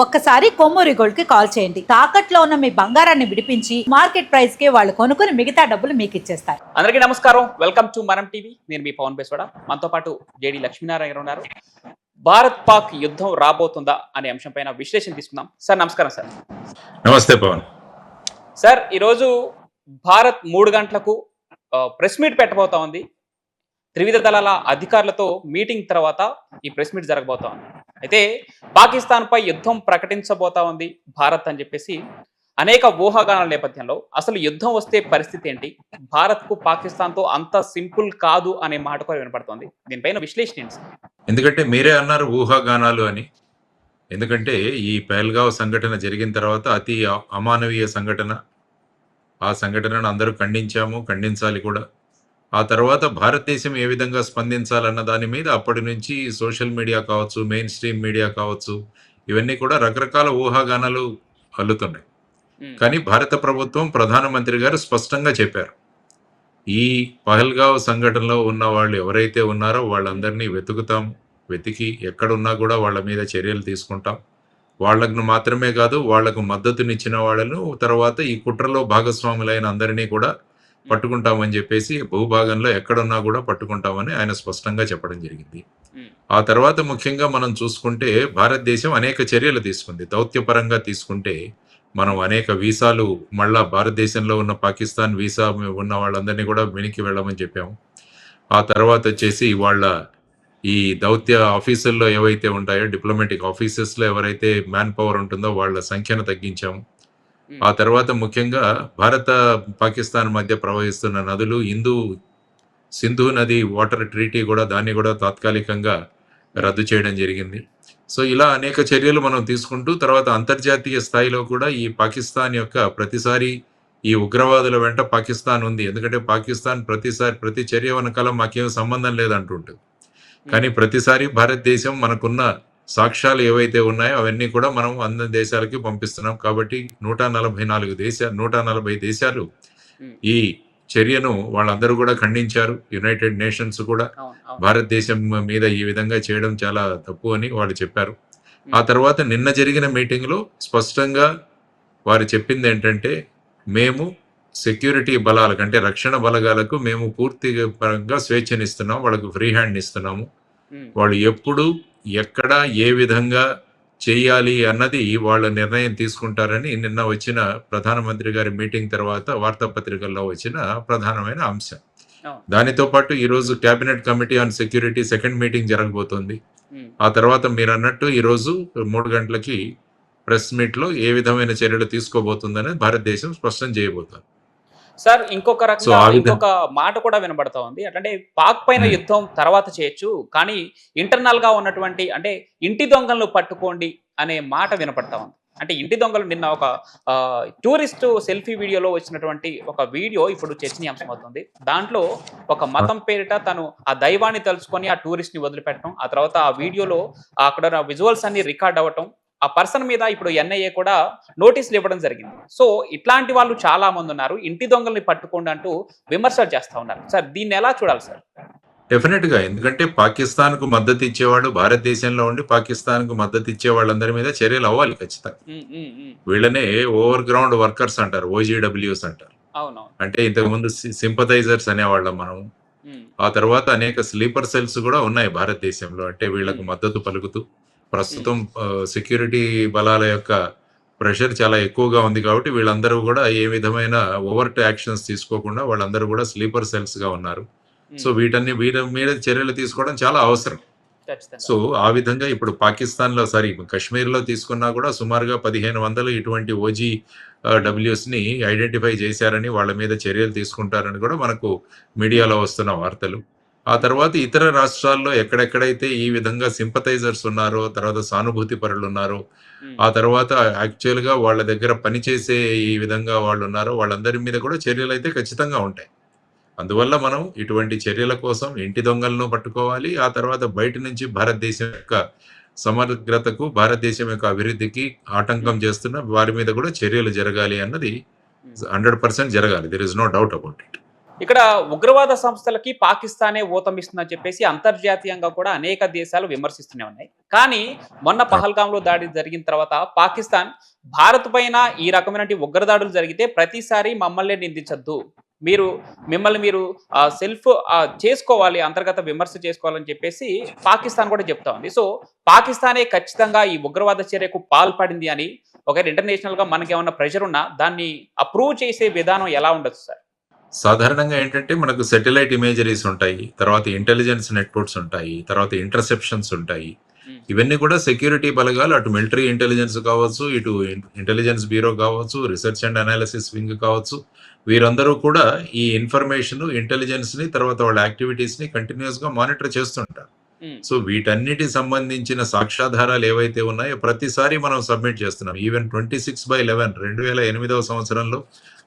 ఒక్కసారి కొమ్మూరి గోల్డ్కి కాల్ చేయండి. తాకట్లో ఉన్న మీ బంగారాన్ని విడిపించి మార్కెట్ ప్రైస్కి వాళ్ళు కొనుక్కుని మిగతా డబ్బులు మీకు ఇచ్చేస్తారు. అందరికీ నమస్కారం. Welcome to Manam TV. నేను మీ పవన్ బేస్వాడ. మనతో పాటు జేడి లక్ష్మీనారాయణ గారు ఉన్నారు. భారత్ పాక్ యుద్ధం రాబోతుందా అనే అంశం పైన విశ్లేషణ తీసుకుందాం. సార్ నమస్కారం సార్. నమస్తే పవన్. సార్ ఈరోజు భారత్ మూడు గంటలకు ప్రెస్ మీట్ పెట్టబోతా ఉంది. త్రివిధ దళాల అధికారులతో మీటింగ్ తర్వాత ఈ ప్రెస్ మీట్ జరగబోతా ఉంది. అయితే పాకిస్తాన్పై యుద్ధం ప్రకటించబోతా ఉంది భారత్ అని చెప్పేసి అనేక ఊహాగానాల నేపథ్యంలో అసలు యుద్ధం వస్తే పరిస్థితి ఏంటి? భారత్కు పాకిస్తాన్తో అంత సింపుల్ కాదు అనే మాట కూడా వినపడుతుంది. దీనిపైన విశ్లేషణ ఏంటి ఎందుకంటే మీరే అన్నారు ఊహాగానాలు అని. ఎందుకంటే ఈ పెహల్గావ్ సంఘటన జరిగిన తర్వాత అతి అమానవీయ సంఘటన. ఆ సంఘటనను అందరూ ఖండించాము ఖండించాలి కూడా. ఆ తర్వాత భారతదేశం ఏ విధంగా స్పందించాలన్న దాని మీద అప్పటి నుంచి సోషల్ మీడియా కావచ్చు మెయిన్ స్ట్రీమ్ మీడియా కావచ్చు ఇవన్నీ కూడా రకరకాల ఊహాగానాలు అల్లుతున్నాయి. ఉమ్, కానీ భారత ప్రభుత్వం ప్రధానమంత్రి గారు స్పష్టంగా చెప్పారు. ఈ పహల్గావ్ సంఘటనలో ఉన్న వాళ్ళు ఎవరైతే ఉన్నారో వాళ్ళందరినీ వెతుకుతాం వెతికి ఎక్కడున్నా కూడా వాళ్ళ మీద చర్యలు తీసుకుంటాం. వాళ్ళకు మాత్రమే కాదు వాళ్ళకు మద్దతునిచ్చిన వాళ్ళను తర్వాత ఈ కుట్రలో భాగస్వాములైన అందరినీ కూడా పట్టుకుంటామని చెప్పేసి భూభాగంలో ఎక్కడున్నా కూడా పట్టుకుంటామని ఆయన స్పష్టంగా చెప్పడం జరిగింది. ఆ తర్వాత ముఖ్యంగా మనం చూసుకుంటే భారతదేశం అనేక చర్యలు తీసుకుంది. దౌత్యపరంగా తీసుకుంటే మనం అనేక వీసాలు మళ్ళా భారతదేశంలో ఉన్న పాకిస్తాన్ వీసా ఉన్న వాళ్ళందరినీ కూడా వెనక్కి వెళ్ళమని చెప్పాము. ఆ తర్వాత వచ్చేసి వాళ్ళ ఈ దౌత్య ఆఫీసుల్లో ఏవైతే ఉంటాయో డిప్లొమాటిక్ ఆఫీసెస్లో ఎవరైతే మ్యాన్ పవర్ ఉంటుందో వాళ్ళ సంఖ్యను తగ్గించాము. ఆ తర్వాత ముఖ్యంగా భారత పాకిస్తాన్ మధ్య ప్రవహిస్తున్న నదులు హిందూ సింధు నది వాటర్ ట్రీటీ కూడా దాన్ని కూడా తాత్కాలికంగా రద్దు చేయడం జరిగింది. సో ఇలా అనేక చర్యలు మనం తీసుకుంటూ తర్వాత అంతర్జాతీయ స్థాయిలో కూడా ఈ పాకిస్తాన్ యొక్క ప్రతిసారి ఈ ఉగ్రవాదుల వెంట పాకిస్తాన్ ఉంది. ఎందుకంటే పాకిస్తాన్ ప్రతిసారి ప్రతి చర్య వెనకాల మాకేం సంబంధం లేదంటుంటుంది. కానీ ప్రతిసారి భారతదేశం మనకున్న సాక్ష్యాలు ఏవైతే ఉన్నాయో అవన్నీ కూడా మనం అన్ని దేశాలకి పంపిస్తున్నాం. కాబట్టి నూట నలభై నాలుగు దేశ నూట నలభై దేశాలు ఈ చర్యను వాళ్ళందరూ కూడా ఖండించారు. యునైటెడ్ నేషన్స్ కూడా భారతదేశం మీద ఈ విధంగా చేయడం చాలా తప్పు అని వాళ్ళు చెప్పారు. ఆ తర్వాత నిన్న జరిగిన మీటింగ్లో స్పష్టంగా వారు చెప్పింది ఏంటంటే మేము సెక్యూరిటీ బలాలకు అంటే రక్షణ బలగాలకు మేము పూర్తి పరంగా స్వేచ్ఛనిస్తున్నాం వాళ్ళకు ఫ్రీ హ్యాండ్ ఇస్తున్నాము. వాళ్ళు ఎప్పుడు ఎక్కడ ఏ విధంగా చేయాలి అన్నది వాళ్ళ నిర్ణయం తీసుకుంటారని నిన్న వచ్చిన ప్రధానమంత్రి గారి మీటింగ్ తర్వాత వార్తాపత్రికల్లో వచ్చిన ప్రధానమైన అంశం. దానితో పాటు ఈరోజు cabinet committee on security second meeting జరగబోతోంది. ఆ తర్వాత మీరు అన్నట్టు ఈరోజు మూడు గంటలకి ప్రెస్ మీట్లో ఏ విధమైన చర్యలు తీసుకోబోతుందని భారతదేశం స్పష్టం చేయబోతోంది సార్ ఇంకొక రకంగా ఇంకొక మాట కూడా వినబడతా ఉంది. అంటే పాక్ పైన. యుద్ధం తర్వాత చేయొచ్చు కానీ ఇంటర్నల్గా ఉన్నటువంటి అంటే ఇంటి దొంగలను పట్టుకోండి అనే మాట వినపడతా ఉంది. అంటే ఇంటి దొంగలు నిన్న ఒక టూరిస్ట్ సెల్ఫీ వీడియోలో వచ్చినటువంటి ఒక వీడియో ఇప్పుడు చర్చనీయాంశం అవుతుంది దాంట్లో ఒక మతం పేరిట తను ఆ దైవాన్ని తలుచుకొని ఆ టూరిస్ట్ని వదిలిపెట్టడం ఆ తర్వాత ఆ వీడియోలో అక్కడ విజువల్స్ అన్ని రికార్డ్ అవ్వటం ఆ పర్సన్ మీద ఇప్పుడు ఎన్ఐఏ కూడా నోటీసులు ఇవ్వడం జరిగింది. సో ఇట్లాంటి వాళ్ళు చాలా మంది ఉన్నారు. ఇంటి దొంగల్ని పట్టుకోండి అంటూ విమర్శలు చేస్తా ఉన్నారు. సార్ దీన్ని ఎలా చూడాలి సార్? డెఫినెట్గా. ఎందుకంటే పాకిస్తాన్కు మద్దతు ఇచ్చేవాళ్ళు భారతదేశంలో ఉండి పాకిస్తాన్కు మద్దతు ఇచ్చే వాళ్ళందరి మీద చర్యలు అవ్వాలి ఖచ్చితంగా. వీళ్ళనే ఓవర్ గ్రౌండ్ వర్కర్స్ అంటారు. ఓజీడబ్ల్యూస్ అంటారు. అంటే ఇంతకు ముందు సింపథైజర్స్ అనేవాళ్ళం మనం ఆ తర్వాత అనేక స్లీపర్ సెల్స్ కూడా ఉన్నాయి భారతదేశంలో. అంటే వీళ్ళకు మద్దతు పలుకుతూ. ప్రస్తుతం సెక్యూరిటీ బలాల యొక్క ప్రెషర్ చాలా ఎక్కువగా ఉంది కాబట్టి వీళ్ళందరూ కూడా ఏ విధమైన ఓవర్ట్ యాక్షన్స్ తీసుకోకుండా వాళ్ళందరూ కూడా స్లీపర్ సెల్స్గా ఉన్నారు. సో వీటన్ని వీటి మీద చర్యలు తీసుకోవడం చాలా అవసరం. సో ఆ విధంగా ఇప్పుడు పాకిస్తాన్లో సారీ కశ్మీర్లో తీసుకున్నా కూడా సుమారుగా పదిహేను వందలు ఇటువంటి ఓజీ డబ్ల్యూస్ని ఐడెంటిఫై చేశారని వాళ్ళ మీద చర్యలు తీసుకుంటారని కూడా మనకు మీడియాలో వస్తున్న వార్తలు. ఆ తర్వాత ఇతర రాష్ట్రాల్లో ఎక్కడెక్కడైతే ఈ విధంగా సింపథైజర్స్ ఉన్నారో తర్వాత సానుభూతి పరులు ఉన్నారో ఆ తర్వాత యాక్చువల్గా వాళ్ళ దగ్గర పనిచేసే ఈ విధంగా వాళ్ళు ఉన్నారో వాళ్ళందరి మీద కూడా చర్యలు అయితే ఖచ్చితంగా ఉంటాయి. అందువల్ల మనం ఇటువంటి చర్యల కోసం ఇంటి దొంగలను పట్టుకోవాలి. ఆ తర్వాత బయట నుంచి భారతదేశం యొక్క సమగ్రతకు భారతదేశం యొక్క అభివృద్ధికి ఆటంకం చేస్తున్న వారి మీద కూడా చర్యలు జరగాలి అన్నది. హండ్రెడ్ పర్సెంట్ జరగాలి. There is no doubt about it ఇక్కడ ఉగ్రవాద సంస్థలకి పాకిస్తానే ఊతమిస్తుందని చెప్పేసి అంతర్జాతీయంగా కూడా అనేక దేశాలు విమర్శిస్తూనే ఉన్నాయి. కానీ మొన్న పహల్గాంలో దాడి జరిగిన తర్వాత పాకిస్తాన్ భారత్ పైన ఈ రకమైన ఉగ్రదాడులు జరిగితే ప్రతిసారి మమ్మల్ని నిందించద్దు. మీరు మిమ్మల్ని మీరు సెల్ఫ్ చేసుకోవాలి అంతర్గత విమర్శ చేసుకోవాలని చెప్పేసి పాకిస్తాన్ కూడా చెప్తా ఉంది. సో పాకిస్తానే ఖచ్చితంగా ఈ ఉగ్రవాద చర్యకు పాల్పడింది అని ఒకవేళ ఇంటర్నేషనల్గా మనకి ఏమన్నా ప్రెషర్ ఉన్నా దాన్ని అప్రూవ్ చేసే విధానం ఎలా ఉండొచ్చు సార్? సాధారణంగా ఏంటంటే మనకు సెటిలైట్ ఇమేజరీస్ ఉంటాయి తర్వాత ఇంటెలిజెన్స్ నెట్వర్క్స్ ఉంటాయి తర్వాత ఇంటర్సెప్షన్స్ ఉంటాయి. ఇవన్నీ కూడా సెక్యూరిటీ బలగాలు అటు మిలిటరీ ఇంటెలిజెన్స్ కావచ్చు ఇటు ఇంటెలిజెన్స్ బ్యూరో కావచ్చు రీసెర్చ్ అండ్ అనాలిసిస్ వింగ్ కావచ్చు. వీరందరూ కూడా ఈ ఇన్ఫర్మేషన్ ఇంటెలిజెన్స్ని తర్వాత వాళ్ళ యాక్టివిటీస్ని కంటిన్యూస్గా మానిటర్ చేస్తుంటారు. సో వీటన్నిటి సంబంధించిన సాక్ష్యాధారాలు ఏవైతే ఉన్నాయో ప్రతిసారి మనం సబ్మిట్ చేస్తున్నాం. Even twenty six by eleven రెండు వేల ఎనిమిదవ సంవత్సరంలో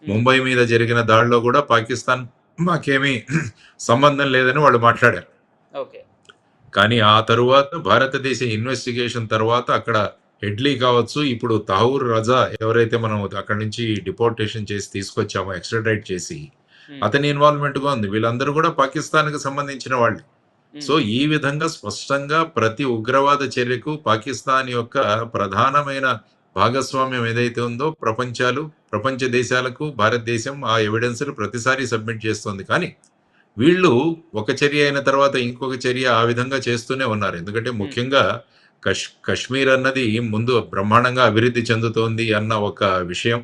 ముంబై మీద జరిగిన దాడిలో కూడా పాకిస్తాన్ మాకేమీ సంబంధం లేదని వాళ్ళు మాట్లాడారు. కానీ ఆ తరువాత భారతదేశ ఇన్వెస్టిగేషన్ తర్వాత అక్కడ హెడ్లీ కావచ్చు ఇప్పుడు తాహూర్ రజా ఎవరైతే మనం అక్కడి నుంచి డిపోర్టేషన్ చేసి తీసుకొచ్చామో ఎక్స్ట్రాడైట్ చేసి ఉమ్, అతని ఇన్వాల్వ్మెంట్గా ఉంది. వీళ్ళందరూ కూడా పాకిస్తాన్కి సంబంధించిన వాళ్ళు. సో ఈ విధంగా స్పష్టంగా ప్రతి ఉగ్రవాద చర్యకు పాకిస్తాన్ యొక్క ప్రధానమైన భాగస్వామ్యం ఏదైతే ఉందో ప్రపంచాలు ప్రపంచ దేశాలకు భారతదేశం ఆ ఎవిడెన్స్ ప్రతిసారి సబ్మిట్ చేస్తుంది. కానీ వీళ్ళు ఒక చర్య అయిన తర్వాత ఇంకొక చర్య ఆ విధంగా చేస్తూనే ఉన్నారు. ఎందుకంటే ముఖ్యంగా కష్ కశ్మీర్ అన్నది ముందు బ్రహ్మాండంగా అభివృద్ధి చెందుతోంది అన్న ఒక విషయం.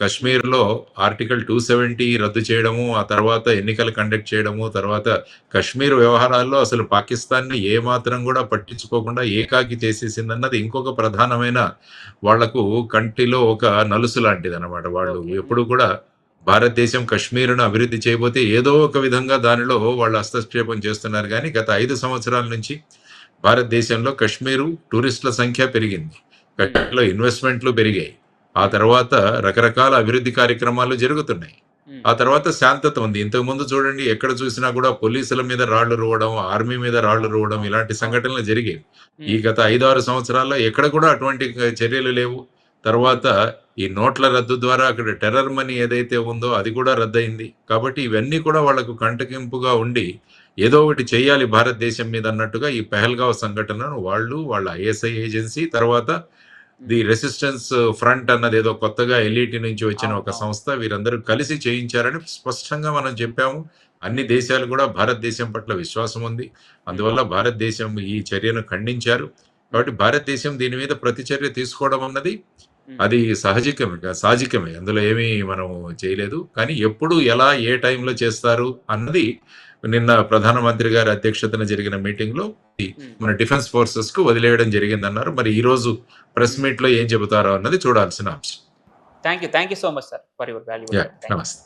కశ్మీర్లో ఆర్టికల్ టూ సెవెంటీ రద్దు చేయడము ఆ తర్వాత ఎన్నికలు కండక్ట్ చేయడము తర్వాత కశ్మీర్ వ్యవహారాల్లో అసలు పాకిస్తాన్ని ఏ మాత్రం కూడా పట్టించుకోకుండా ఏకాకి చేసేసిందన్నది ఇంకొక ప్రధానమైన వాళ్ళకు కంటిలో ఒక నలుసు లాంటిది అనమాట వాళ్ళు. ఎప్పుడు కూడా భారతదేశం కశ్మీర్ను అభివృద్ధి చేయబోతే ఏదో ఒక విధంగా దానిలో వాళ్ళు హస్తక్షేపం చేస్తున్నారు. కానీ గత ఐదు సంవత్సరాల నుంచి భారతదేశంలో కశ్మీరు టూరిస్టుల సంఖ్య పెరిగింది. కశ్మీర్లో ఇన్వెస్ట్మెంట్లు పెరిగాయి. ఆ తర్వాత రకరకాల అభివృద్ధి కార్యక్రమాలు జరుగుతున్నాయి. ఆ తర్వాత శాంతత ఉంది. ఇంతకు ముందు చూడండి ఎక్కడ చూసినా కూడా పోలీసుల మీద రాళ్ళు రువ్వడం ఆర్మీ మీద రాళ్ళు రువ్వడం ఇలాంటి సంఘటనలు జరిగాయి ఈ గత ఐదు ఆరు సంవత్సరాల్లో ఎక్కడ కూడా అటువంటి చర్యలు లేవు. తర్వాత ఈ నోట్ల రద్దు ద్వారా అక్కడ టెర్రర్ మనీ ఏదైతే ఉందో అది కూడా రద్దయింది. కాబట్టి ఇవన్నీ కూడా వాళ్ళకు కంటకింపుగా ఉండి ఏదో ఒకటి చేయాలి భారతదేశం మీద అన్నట్టుగా ఈ పెహల్గావ్ సంఘటనను వాళ్ళు వాళ్ళ ఐఎస్ఐ ఏజెన్సీ తర్వాత ది రెసిస్టెన్స్ ఫ్రంట్ అన్నది ఏదో కొత్తగా ఎల్ఈటి నుంచి వచ్చిన ఒక. సంస్థ వీరందరూ కలిసి చేయించారని స్పష్టంగా మనం చెప్పాము. అన్ని దేశాలు కూడా భారతదేశం పట్ల విశ్వాసం ఉంది. అందువల్ల భారతదేశం ఈ చర్యను ఖండించారు. కాబట్టి భారతదేశం దీని మీద ప్రతిచర్య తీసుకోవడం అన్నది అది సహజికమే సాహజికమే అందులో ఏమీ మనం చేయలేదు. కానీ ఎప్పుడు ఎలా ఏ టైంలో చేస్తారు అన్నది నిన్న ప్రధానమంత్రి గారి అధ్యక్షతన జరిగిన మీటింగ్లో ఉమ్. మన డిఫెన్స్ ఫోర్సెస్కు వదిలేయడం జరిగిందన్నారు. మరి ఈ రోజు ప్రెస్ మీట్లో ఏం చెబుతారో అన్నది చూడాల్సిన అంశం. Thank you thank you so much sir for your value నమస్తే